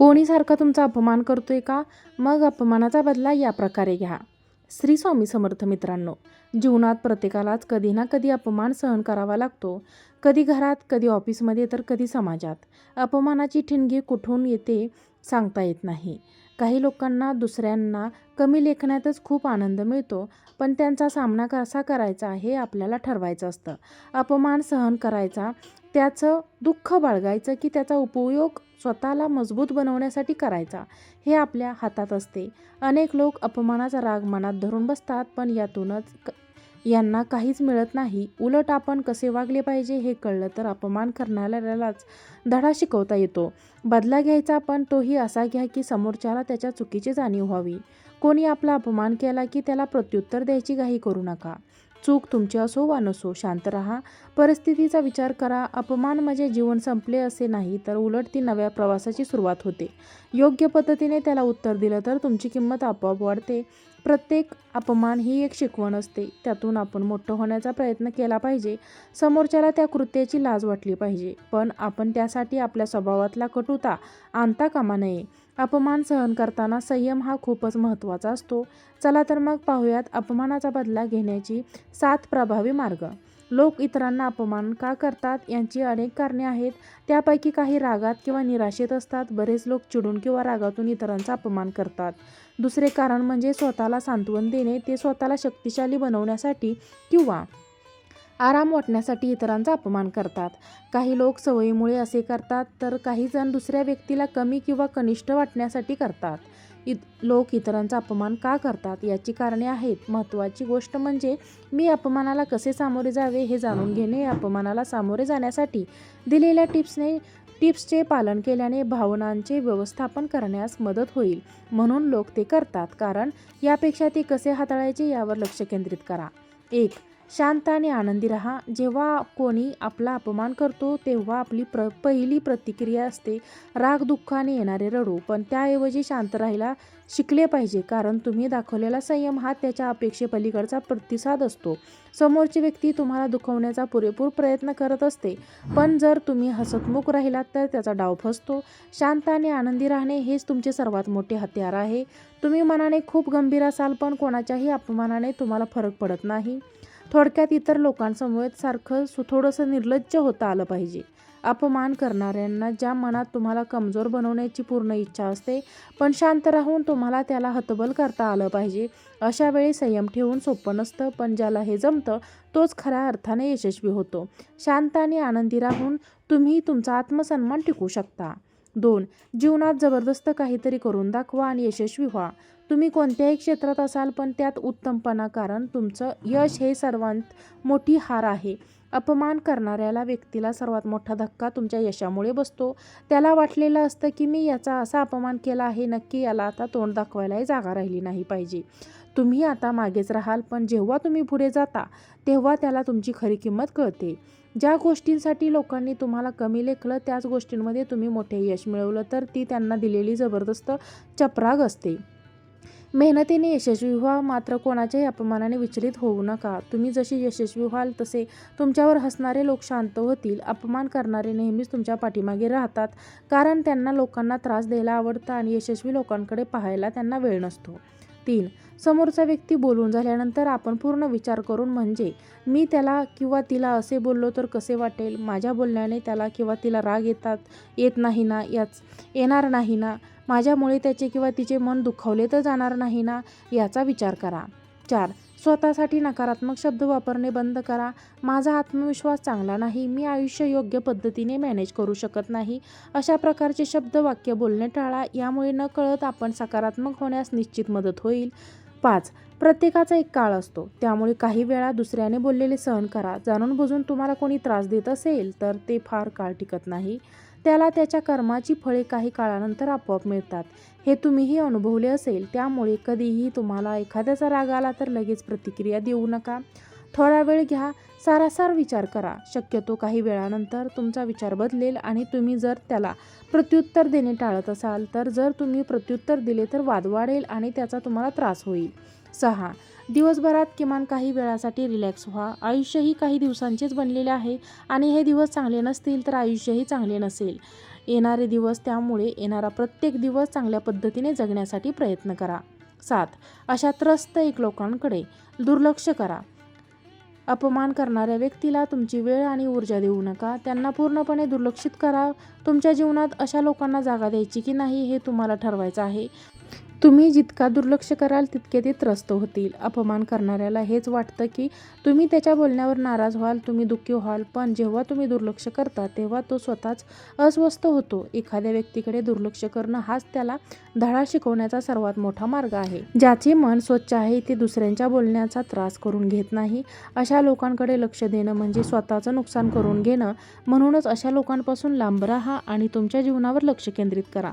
कोणी सारखा तुमचा अपमान करतोय का? मग अपमानाचा बदला या प्रकारे घ्या. श्री स्वामी समर्थ मित्रांनो जीवनात प्रत्येकालाच कधी ना कधी अपमान सहन करावा लागतो. कधी घरात कधी ऑफिसमध्ये तर कधी समाजात. अपमानाची ठिणगी कुठून येते सांगता येत नाही. काही लोकांना दुसऱ्यांना कमी लेखण्यातच खूप आनंद मिळतो पण त्यांचा सामना कसा करायचा हे आपल्याला ठरवायचं असतं. अपमान सहन करायचा त्याचं दुःख बाळगायचं की त्याचा उपयोग स्वतःला मजबूत बनवण्यासाठी करायचा हे आपल्या हातात असते. अनेक लोक अपमानाचा राग मनात धरून बसतात पण यातूनच क यांना काहीच मिळत नाही. उलट आपण कसे वागले पाहिजे हे कळलं तर अपमान करणाऱ्यालाच धडा शिकवता येतो. बदला घ्यायचा पण तोही असा घ्या की समोरच्याला त्याच्या चुकीची जाणीव व्हावी. कोणी आपला अपमान केला की त्याला प्रत्युत्तर द्यायची घाई करू नका. चूक तुमची असो वा नसो शांत राहा. परिस्थितीचा विचार करा. अपमान म्हणजे जीवन संपले असे नाही तर उलट ती नव्या प्रवासाची सुरुवात होते. योग्य पद्धतीने त्याला उत्तर दिलं तर तुमची किंमत आपोआप वाढते. प्रत्येक अपमान ही एक शिकवण असते. त्यातून आपण मोठं होण्याचा प्रयत्न केला पाहिजे. समोरच्याला त्या कृत्याची लाज वाटली पाहिजे. पण आपण त्यासाठी आपल्या स्वभावातला कटुता आणता कामा नये. अपमान सहन करताना संयम हा खूपच महत्त्वाचा असतो. चला तर मग पाहूयात अपमानाचा बदला घेण्याची सात प्रभावी मार्ग. लोक इतरांना अपमान का करतात? यांची अनेक कारणे आहेत. त्यापैकी काही रागात किंवा निराशेत असतात. बरेच लोक चिडून किंवा रागातून इतरांचा अपमान करतात. दुसरे कारण म्हणजे स्वतःला सांत्वन देणे ते स्वतःला शक्तिशाली बनवण्यासाठी किंवा आराम वाटण्यासाठी इतरांचा अपमान करतात. काही लोक सवयीमुळे असे करतात तर काही जण दुसऱ्या व्यक्तीला कमी किंवा कनिष्ठ वाटण्यासाठी करतात. इत लोक इतरांचा अपमान का करतात? याची कारणे आहेत. महत्त्वाची गोष्ट म्हणजे मी अपमानाला कसे सामोरे जावे हे जाणून घेणे अपमानाला सामोरे जाण्यासाठी दिलेल्या टिप्सने टिप्सचे पालन केल्याने भावनांचे व्यवस्थापन करण्यास मदत होईल म्हणून लोक ते करतात. कारण यापेक्षा ते कसे हाताळायचे यावर लक्ष केंद्रित करा. एक शांत आणि आनंदी राहा. जेव्हा कोणी आपला अपमान करतो तेव्हा आपली प्र पहिली प्रतिक्रिया असते राग दुःखाने येणारे रडू. पण त्याऐवजी शांत राहायला शिकले पाहिजे कारण तुम्ही दाखवलेला संयम हा त्याच्या अपेक्षेपलीकडचा प्रतिसाद असतो. समोरची व्यक्ती तुम्हाला दुखवण्याचा पुरेपूर प्रयत्न करत असते पण जर तुम्ही हसतमुख राहिलात तर त्याचा डाव फसतो. शांत आणि आनंदी राहणे हेच तुमचे सर्वात मोठे हत्यार आहे. तुम्ही मनाने खूप गंभीर असाल पण कोणाच्याही अपमानाने तुम्हाला फरक पडत नाही. थोडक्यात इतर लोकांसमोर सारखं सु थोडंसं निर्लज्ज होता आलं पाहिजे. अपमान करणाऱ्यांना ज्या मनात तुम्हाला कमजोर बनवण्याची पूर्ण इच्छा असते पण शांत राहून तुम्हाला त्याला हतबल करता आलं पाहिजे. अशा वेळी संयम ठेवून सोपं नसतं पण ज्याला हे जमतं तोच खऱ्या अर्थाने यशस्वी होतो. शांत आणि आनंदी राहून तुम्ही तुमचा आत्मसन्मान टिकू शकता. दोन जीवनात जबरदस्त काहीतरी करून दाखवा आणि यशस्वी व्हा. तुम्ही कोणत्याही क्षेत्रात असाल पण त्यात उत्तमपणा कारण तुमचं यश हे सर्वांत मोठी हार आहे. अपमान करणाऱ्याला व्यक्तीला सर्वात मोठा धक्का तुमच्या यशामुळे बसतो. त्याला वाटलेलं असतं की मी याचा असा अपमान केला आहे नक्की याला आता तोंड दाखवायलाही जागा राहिली नाही पाहिजे. तुम्ही आता मागेच राहाल पण जेव्हा तुम्ही पुढे जाता तेव्हा त्याला तुमची खरी किंमत कळते. ज्या गोष्टींसाठी लोकांनी तुम्हाला कमी लेखलं त्याच गोष्टींमध्ये तुम्ही मोठे यश मिळवलं तर ती त्यांना दिलेली जबरदस्त चपराग असते. मेहनतीने यशस्वी व्हा मात्र कोणाच्याही अपमानाने विचलित होऊ नका. तुम्ही जशी यशस्वी व्हाल तसे तुमच्यावर हसणारे लोक शांत होतील. अपमान करणारे नेहमीच तुमच्या पाठीमागे राहतात कारण त्यांना लोकांना त्रास द्यायला आवडतं आणि यशस्वी लोकांकडे पाहायला त्यांना वेळ नसतो. तीन समोरचा व्यक्ती बोलून झाल्यानंतर आपण पूर्ण विचार करून म्हणजे मी त्याला किंवा तिला असे बोललो तर कसे वाटेल? माझ्या बोलण्याने त्याला किंवा तिला राग येतात येत नाही ना याच येणार नाही ना? माझ्यामुळे त्याचे किंवा तिचे मन दुखावले तर जाणार नाही ना? याचा विचार करा. चार स्वतःसाठी नकारात्मक शब्द वापरणे बंद करा. माझा आत्मविश्वास चांगला नाही. मी आयुष्य योग्य पद्धतीने मॅनेज करू शकत नाही. अशा प्रकारचे शब्द वाक्य बोलणे टाळा. यामुळे न कळत आपण सकारात्मक होण्यास निश्चित मदत होईल. पाच प्रत्येकाचा एक काळ असतो. त्यामुळे काही वेळा दुसऱ्याने बोललेले सहन करा. जाणून बुजून तुम्हाला कोणी त्रास देत असेल तर ते फार काळ टिकत नाही. त्याला त्याच्या कर्माची फळे काही काळानंतर आपोआप मिळतात. हे तुम्हीही अनुभवले असेल त्यामुळे कधीही तुम्हाला एखाद्याचा राग आला तर लगेच प्रतिक्रिया देऊ नका. थोडा वेळ घ्या सारासार विचार करा. शक्यतो काही वेळानंतर तुमचा विचार बदलेल आणि तुम्ही जर त्याला प्रत्युत्तर देणे टाळत असाल तर जर तुम्ही प्रत्युत्तर दिले तर वाद वाढेल आणि त्याचा तुम्हाला त्रास होईल. सहा. दिवसभरात किमान काही वेळासाठी रिलॅक्स व्हा. आयुष्यही काही दिवसांचेच बनलेले आहे आणि हे दिवस चांगले नसतील तर आयुष्यही चांगले नसेल. येणारे दिवस त्यामुळे येणारा प्रत्येक दिवस चांगल्या पद्धतीने जगण्यासाठी प्रयत्न करा. सात. अशा त्रस्त एक लोकांकडे दुर्लक्ष करा. अपमान करणाऱ्या व्यक्तीला तुमची वेळ आणि ऊर्जा देऊ नका. त्यांना पूर्णपणे दुर्लक्षित करा. तुमच्या जीवनात अशा लोकांना जागा द्यायची की नाही हे तुम्हाला ठरवायचं आहे. तुम्ही जितका दुर्लक्ष कराल तितके ते त्रस्त होतील. अपमान करणाऱ्याला हेच वाटतं की तुम्ही त्याच्या बोलण्यावर नाराज व्हाल तुम्ही दुःखी व्हाल पण जेव्हा तुम्ही दुर्लक्ष करता तेव्हा तो स्वतःच अस्वस्थ होतो. एखाद्या व्यक्तीकडे दुर्लक्ष करणं हाच त्याला धडा शिकवण्याचा सर्वात मोठा मार्ग आहे. ज्याचे मन स्वच्छ आहे ते दुसऱ्यांच्या बोलण्याचा त्रास करून घेत नाही. अशा लोकांकडे लक्ष देणं म्हणजे स्वतःचं नुकसान करून घेणं. म्हणूनच अशा लोकांपासून लांब राहा आणि तुमच्या जीवनावर लक्ष केंद्रित करा.